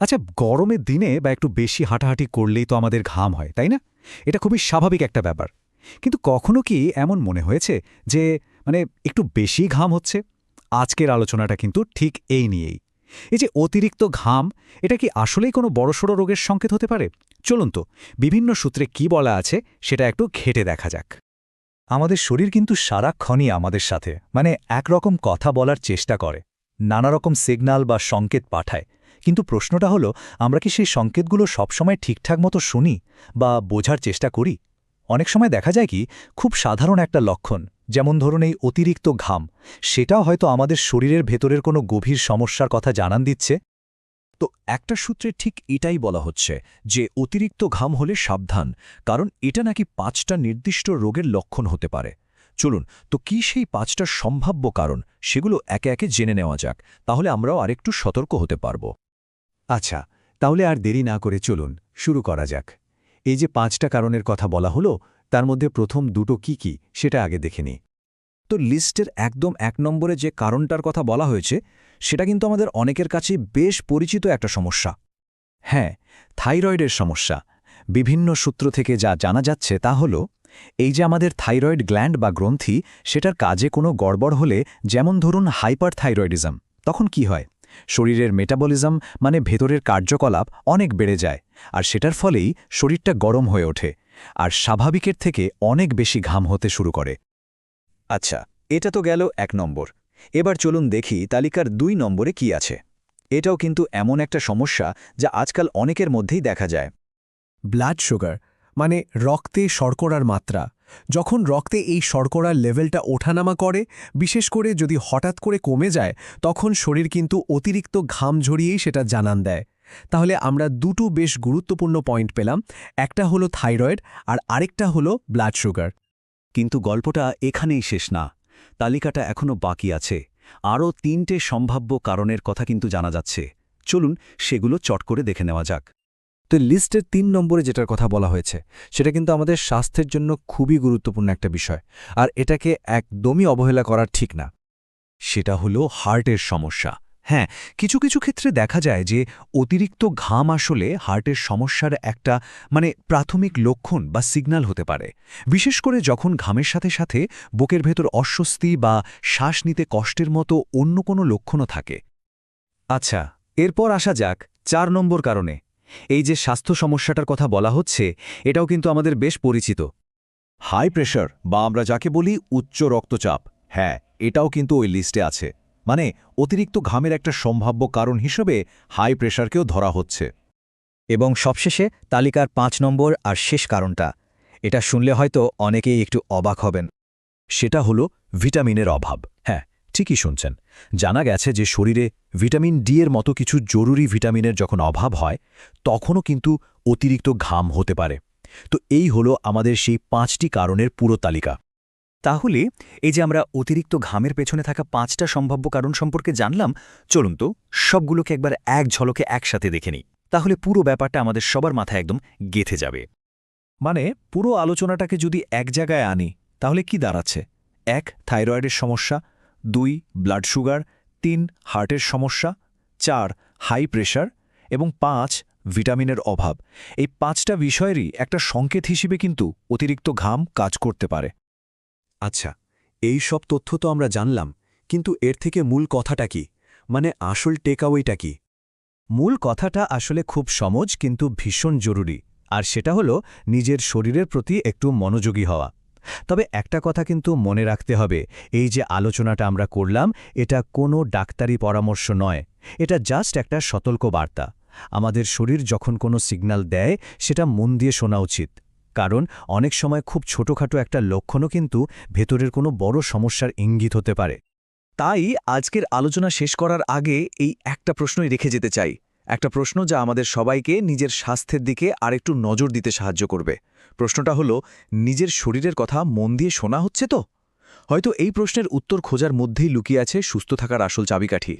আচ্ছা গরমের দিনে বা একটু বেশি হাঁটাহাঁটি করলেই তো আমাদের ঘাম হয়, তাই না? এটা খুবই স্বাভাবিক একটা ব্যাপার। কিন্তু কখনো কি এমন মনে হয়েছে যে মানে একটু বেশি ঘাম হচ্ছে? আজকের আলোচনাটা কিন্তু ঠিক এই নিয়েই। এই যে অতিরিক্ত ঘাম, এটা কি আসলেই কোনো বড়সড় রোগের সংকেত হতে পারে? চলুন তো, বিভিন্ন সূত্রে কি বলা আছে সেটা একটু ঘেটে দেখা যাক। আমাদের শরীর কিন্তু সারাক্ষণই আমাদের সাথে মানে একরকম কথা বলার চেষ্টা করে নানা রকম সিগন্যাল বা সংকেত পাঠায়। কিন্তু প্রশ্নটা হলো, আমরা কি সেই সংকেতগুলো সবসময় ঠিকঠাক মতো শুনি বা বোঝার চেষ্টা করি? অনেক সময় দেখা যায় কি, খুব সাধারণ একটা লক্ষণ, যেমন ধরুন এই অতিরিক্ত ঘাম, সেটাও হয়তো আমাদের শরীরের ভেতরের কোনো গভীর সমস্যার কথা জানান দিচ্ছে। তো একটা সূত্রে ঠিক এটাই বলা হচ্ছে যে অতিরিক্ত ঘাম হলে সাবধান, কারণ এটা নাকি পাঁচটা নির্দিষ্ট রোগের লক্ষণ হতে পারে। চলুন, তো কি সেই পাঁচটা সম্ভাব্য কারণ, সেগুলো একে একে জেনে নেওয়া যাক, তাহলে আমরাও আরেকটু সতর্ক হতে পারব। আচ্ছা তাহলে আর দেরি না করে চলুন, শুরু করা যাক। এই যে পাঁচটা কারণের কথা বলা হলো, তার মধ্যে প্রথম দুটো কি কি, সেটা আগে দেখে তো লিস্টের একদম এক নম্বরে যে কারণটার কথা বলা হয়েছে, সেটা কিন্তু আমাদের অনেকের কাছে বেশ পরিচিত একটা সমস্যা। হ্যাঁ থাইরয়েডের সমস্যা। বিভিন্ন সূত্র থেকে যা জানা যাচ্ছে তা হল, এই যে আমাদের থাইরয়েড গ্ল্যান্ড বা গ্রন্থি, সেটার কাজে কোনো গড়বড় হলে, যেমন ধরুন হাইপার থাইরয়েডিজম তখন কি হয়? শরীরের মেটাবলিজম মানে ভেতরের কার্যকলাপ অনেক বেড়ে যায়, আর সেটার ফলেই শরীরটা গরম হয়ে ওঠে, আর স্বাভাবিকের থেকে অনেক বেশি ঘাম হতে শুরু করে। আচ্ছা এটা তো গেল এক নম্বর। এবার চলুন দেখি তালিকার দুই নম্বরে কি আছে। এটাও কিন্তু এমন একটা সমস্যা যা আজকাল অনেকের মধ্যেই দেখা যায়। ব্লাড সুগার মানে রক্তে শর্করার মাত্রা। যখন রক্তে এই শর্করার লেভেলটা ওঠানামা করে, বিশেষ করে যদি হঠাৎ করে কমে যায়, তখন শরীর কিন্তু অতিরিক্ত ঘাম ঝরিয়েই সেটা জানান দেয়। তাহলে আমরা দুটো বেশ গুরুত্বপূর্ণ পয়েন্ট পেলাম, একটা হলো থাইরয়েড আর আরেকটা হলো ব্লাড সুগার। কিন্তু গল্পটা এখানেই শেষ না, তালিকাটা এখনও বাকি আছে। আরও তিনটে সম্ভাব্য কারণের কথা কিন্তু জানা যাচ্ছে। চলুন সেগুলো চট করে দেখে নেওয়া যাক। তো লিস্টের তিন নম্বরে যেটার কথা বলা হয়েছে, সেটা কিন্তু আমাদের স্বাস্থ্যের জন্য খুবই গুরুত্বপূর্ণ একটা বিষয়। আর এটাকে একদমই অবহেলা করা ঠিক না। সেটা হলো হার্টের সমস্যা। হ্যাঁ কিছু কিছু ক্ষেত্রে দেখা যায় যে অতিরিক্ত ঘাম আসলে হার্টের সমস্যার একটা মানে প্রাথমিক লক্ষণ বা সিগন্যাল হতে পারে। বিশেষ করে যখন ঘামের সাথে সাথে বুকের ভেতর অস্বস্তি বা শ্বাস নিতে কষ্টের মতো অন্য কোনো লক্ষণও থাকে। আচ্ছা এরপর আসা যাক চার নম্বর কারণে। এই যে স্বাস্থ্য সমস্যাটার কথা বলা হচ্ছে এটাও কিন্তু আমাদের বেশ পরিচিত। হাই প্রেশার বা আমরা যাকে বলি উচ্চ রক্তচাপ। হ্যাঁ এটাও কিন্তু ওই লিস্টে আছে। মানে অতিরিক্ত ঘামের একটা সম্ভাব্য কারণ হিসেবে হাই প্রেশারকেও ধরা হচ্ছে। এবং সবশেষে তালিকার পাঁচ নম্বর আর শেষ কারণটা। এটা শুনলে হয়তো অনেকেই একটু অবাক হবেন। সেটা হলো ভিটামিনের অভাব। হ্যাঁ ঠিকই শুনছেন। জানা গেছে যে শরীরে ভিটামিন ডি এর মতো কিছু জরুরি ভিটামিনের যখন অভাব হয়, তখনও কিন্তু অতিরিক্ত ঘাম হতে পারে। তো এই হলো আমাদের সেই পাঁচটি কারণের পুরো তালিকা। তাহলে এই যে আমরা অতিরিক্ত ঘামের পেছনে থাকা পাঁচটা সম্ভাব্য কারণ সম্পর্কে জানলাম, চলুন তো সবগুলোকে একবার এক ঝলকে একসাথে দেখে নিই। তাহলে পুরো ব্যাপারটা আমাদের সবার মাথায় একদম গেথে যাবে। মানে পুরো আলোচনাটাকে যদি এক জায়গায় আনি, তাহলে কি দাঁড়াচ্ছে? এক, থাইরয়েডের সমস্যা দুই ব্লাড সুগার তিন হার্টের সমস্যা, চার হাই প্রেশার এবং পাঁচ ভিটামিনের অভাব। এই পাঁচটা বিষয়েরই একটা সংকেত হিসেবে কিন্তু অতিরিক্ত ঘাম কাজ করতে পারে। আচ্ছা এই সব তথ্য তো আমরা জানলাম, কিন্তু এর থেকে মূল কথাটা কি? মানে আসল টেকআওয়েটা কি? মূল কথাটা আসলে খুব সহজ কিন্তু ভীষণ জরুরি, আর সেটা হলো নিজের শরীরের প্রতি একটু মনোযোগী হওয়া। তবে একটা কথা কিন্তু মনে রাখতে হবে, এই যে আলোচনাটা আমরা করলাম, এটা কোনো ডাক্তারি পরামর্শ নয়, এটা জাস্ট একটা সতর্ক বার্তা। আমাদের শরীর যখন কোনো সিগন্যাল দেয়, সেটা মন দিয়ে শোনা উচিত, কারণ অনেক সময় খুব ছোটখাটো একটা লক্ষণও কিন্তু ভেতরের কোনো বড় সমস্যার ইঙ্গিত হতে পারে। তাই আজকের আলোচনা শেষ করার আগে এই একটা প্রশ্নই রেখে যেতে চাই। একটা প্রশ্ন যা আমাদের সবাইকে নিজের স্বাস্থ্যের দিকে আরেকটু নজর দিতে সাহায্য করবে। প্রশ্নটা হলো, নিজের শরীরের কথা মন দিয়ে শোনা হচ্ছে তো? হয়তো এই প্রশ্নের উত্তর খোঁজার মধ্যেই লুকিয়ে আছে সুস্থ থাকার আসল চাবিকাঠি।